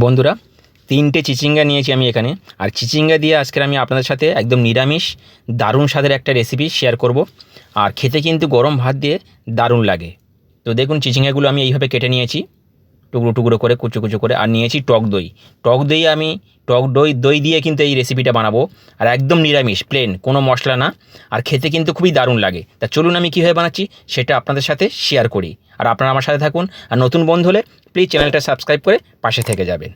বন্ধুরা, তিনটে চিচিঙ্গা নিয়েছি আমি এখানে। আর চিচিঙ্গা দিয়ে আজকের আমি আপনাদের সাথে একদম নিরামিষ, দারুণ স্বাদের একটা রেসিপি শেয়ার করব। আর খেতে কিন্তু গরম ভাত দিয়ে দারুণ লাগে। তো দেখুন, চিচিঙ্গাগুলো আমি এইভাবে কেটে নিয়েছি। টুকরো টুকরো করে, কুচো কুচো করে, আর নিয়েছি টক দই। টক দই আমি, টক দই দই দিয়ে কিন্তু এই রেসিপিটা বানাবো। আর একদম নিরামিষ প্লেন কোনো মশলা না। আর খেতে কিন্তু খুবই দারুণ লাগে। তা চলুন আমি কীভাবে বানাচ্ছি, সেটা আপনাদের সাথে শেয়ার করি। আর আপনারা আমার সাথে থাকুন। আর নতুন বন্ধু হলে প্লিজ চ্যানেলটা সাবস্ক্রাইব করে পাশে থেকে যাবেন।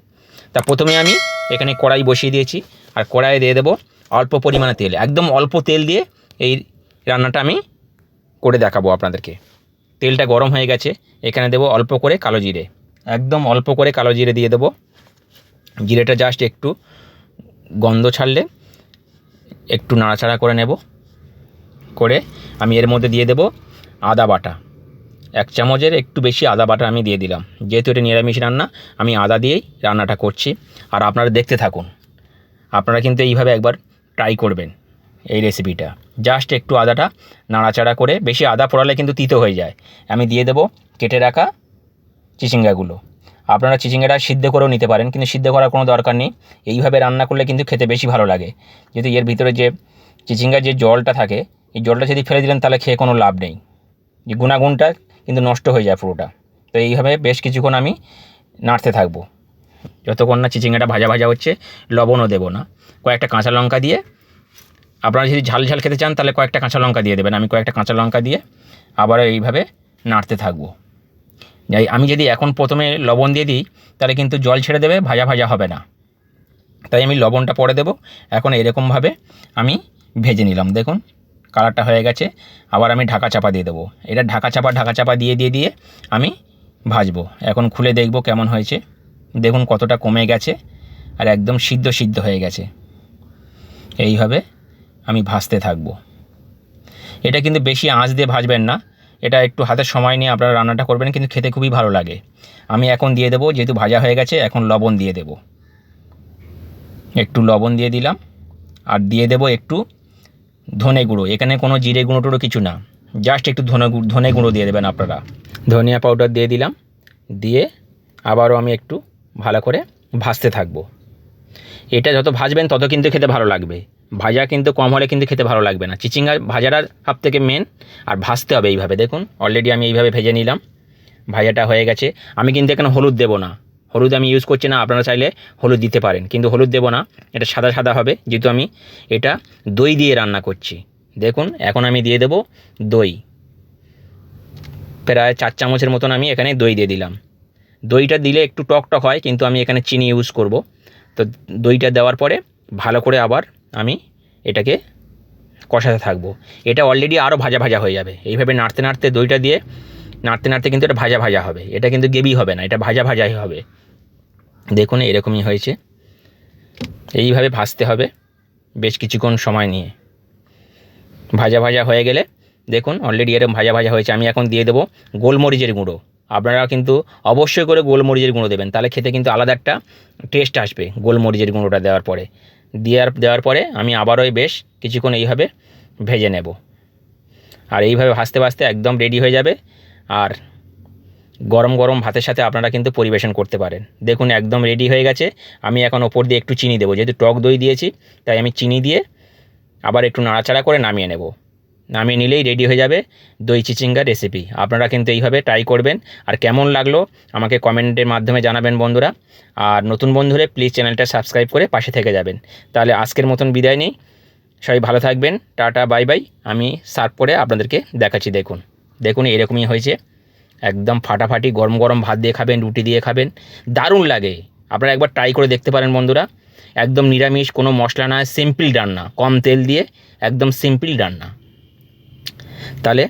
তা প্রথমে আমি এখানে কড়াই বসিয়ে দিয়েছি। আর কড়াইয়ে দিয়ে দেবো অল্প পরিমাণে তেল। একদম অল্প তেল দিয়ে এই রান্নাটা আমি করে দেখাবো আপনাদেরকে। তেলটা গরম হয়ে গেছে। এখানে দেবো অল্প করে কালো জিরে। একদম অল্প করে কালো জিরে দিয়ে দেবো। জিরেটা জাস্ট একটু গন্ধ ছাড়লে একটু নাড়াচাড়া করে নেব। করে আমি এর মধ্যে দিয়ে দেব আদা বাটা। এক চামচের একটু বেশি আদা বাটা আমি দিয়ে দিলাম। যেহেতু এটা নিরামিষ রান্না, আমি আদা দিয়েই রান্নাটা করছি। আর আপনারা দেখতে থাকুন। আপনারা কিন্তু এইভাবে একবার ট্রাই করবেন এই রেসিপিটা জাস্ট একটু আদাটা নাড়াচাড়া করে, বেশি আদা পোড়ালে কিন্তু তিতো হয়ে যায়। আমি দিয়ে দেবো কেটে রাখা চিচিঙ্গাগুলো। আপনারা চিচিঙ্গাটা সিদ্ধ করেও নিতে পারেন, কিন্তু সিদ্ধ করার কোনো দরকার নেই। এইভাবে রান্না করলে কিন্তু খেতে বেশি ভালো লাগে। যেহেতু এর ভিতরে যে চিচিঙ্গার যে জলটা থাকে, এই জলটা যদি ফেলে দিলেন, তাহলে খেয়ে কোনো লাভ নেই। যে গুণাগুণটা কিন্তু নষ্ট হয়ে যায় পুরোটা। তো এইভাবে বেশ কিছুক্ষণ আমি নাড়তে থাকব। যতক্ষণ না চিচিঙ্গাটা ভাজা ভাজা হচ্ছে, লবণও দেবো না। কয়েকটা কাঁচা লঙ্কা দিয়ে, আপনারা যদি ঝাল ঝাল খেতে চান, তাহলে কয়েকটা কাঁচা লঙ্কা দিয়ে দেবেন। আমি কয়েকটা কাঁচা লঙ্কা দিয়ে আবারও এইভাবে নাড়তে থাকব। আমি যদি এখন প্রথমে লবণ দিয়ে দিই, তাহলে কিন্তু জল ছেড়ে দেবে, ভাজা ভাজা হবে না। তাই আমি লবণটা পরে দেবো। এখন এরকমভাবে আমি ভেজে নিলাম। দেখুন, কালারটা হয়ে গেছে। আবার আমি ঢাকা চাপা দিয়ে দেবো। এটা ঢাকা চাপা ঢাকা চাপা দিয়ে দিয়ে দিয়ে আমি ভাজবো। এখন খুলে দেখব কেমন হয়েছে। দেখুন কতটা কমে গেছে আর একদম সিদ্ধ সিদ্ধ হয়ে গেছে। এইভাবে আমি ভাজতে থাকব। এটা কিন্তু বেশি আঁচ দিয়ে ভাজবেন না। এটা একটু হাতে সময় নিয়ে আপনারা রান্নাটা করবেন, কিন্তু খেতে খুবই ভালো লাগে। আমি এখন দিয়ে দেবো, যেহেতু ভাজা হয়ে গেছে, এখন লবণ দিয়ে দেবো। একটু লবণ দিয়ে দিলাম, আর দিয়ে দেবো একটু ধনে গুঁড়ো। এখানে কোনো জিরে গুঁড়ো টুড়ো কিছু না। জাস্ট একটু ধনে ধনে গুঁড়ো দিয়ে দেবেন আপনারা। ধনিয়া পাউডার দিয়ে দিলাম, দিয়ে আবারও আমি একটু ভালো করে ভাজতে থাকব। এটা যত ভাজবেন, তত কিন্তু খেতে ভালো লাগবে। ভাজা কিন্তু কম হলে কিন্তু খেতে ভালো লাগবে না। চিচিঙ্গা ভাজাটা সব থেকে মেন আর ভাজতে হবে এইভাবে। দেখুন অলরেডি আমি এইভাবে ভেজে নিলাম। ভাজাটা হয়ে গেছে। আমি কিন্তু এখানে হলুদ দেবো না। হলুদ আমি ইউজ করছি না, আপনারা চাইলে হলুদ দিতে পারেন। কিন্তু হলুদ দেবো না, এটা সাদা সাদা হবে। যেহেতু আমি এটা দই দিয়ে রান্না করছি। দেখুন, এখন আমি দিয়ে দেবো দই। প্রায় চার চামচের মতন আমি এখানে দই দিয়ে দিলাম। দইটা দিলে একটু টক টক হয়, কিন্তু আমি এখানে চিনি ইউজ করব। তো দইটা দেওয়ার পরে ভালো করে আবার আমি এটাকে কষাতে থাকব। এটা অলরেডি আরও ভাজা ভাজা হয়ে যাবে। এইভাবে নাড়তে নাড়তে দইটা দিয়ে নাড়তে নাড়তে কিন্তু এটা ভাজা ভাজা হবে। এটা কিন্তু গেবি হবে না, এটা ভাজা ভাজাই হবে। দেখুন, এরকমই হয়েছে। এইভাবে ভাজতে হবে বেশ কিছুক্ষণ সময় নিয়ে। ভাজা ভাজা হয়ে গেলে দেখুন অলরেডি এরকম ভাজা ভাজা হয়েছে। আমি এখন দিয়ে দেবো গোলমরিচের গুঁড়ো। আপনারা কিন্তু অবশ্যই করে গোলমরিচের গুঁড়ো দেবেন। তাহলে খেতে কিন্তু আলাদা একটা টেস্ট আসবে গোলমরিচের গুঁড়োটা দেওয়ার পরে। দেওয়ার দেওয়ার পরে আমি আবারও বেশ কিছুক্ষণ এইভাবে ভেজে নেব। আর এইভাবে ভাজতে ভাজতে একদম রেডি হয়ে যাবে। আর গরম গরম ভাতের সাথে আপনারা কিন্তু পরিবেশন করতে পারেন। দেখুন একদম রেডি হয়ে গেছে। আমি এখন ওপর দিয়ে একটু চিনি দেবো। যেহেতু টক দই দিয়েছি, তাই আমি চিনি দিয়ে আবার একটু নাড়াচাড়া করে নামিয়ে নেব। নামিয়ে নিলেই রেডি হয়ে যাবে দই চিচিঙ্গা রেসিপি আপনারা কিন্তু এইভাবে ট্রাই করবেন। আর কেমন লাগল আমাকে কমেন্টের মাধ্যমে জানাবেন বন্ধুরা। আর নতুন বন্ধুরে প্লিজ চ্যানেলটা সাবস্ক্রাইব করে পাশে থেকে যাবেন। তাহলে আজকের মতন বিদায় নেই। সবাই ভালো থাকবেন। টাটা বাই বাই আমি সার্ভ করে আপনাদেরকে দেখাচ্ছি দেখুন। দেখুন, এরকমই হয়েছে। একদম ফাটাফাটি গরম গরম ভাত দিয়ে খাবেন, রুটি দিয়ে খাবেন। দারুণ লাগে। আপনারা একবার ট্রাই করে দেখতে পারেন বন্ধুরা। একদম নিরামিষ, কোনো মশলা না সিম্পল রান্না। কম তেল দিয়ে একদম সিম্পল রান্না। তাহলে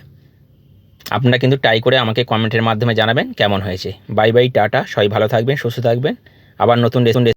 আপনারা কিন্তু ট্রাই করে আমাকে কমেন্টের মাধ্যমে জানাবেন কেমন হয়েছে। বাই বাই টাটা, সবাই ভালো থাকবেন, সুস্থ থাকবেন। আবার নতুন রেসিপি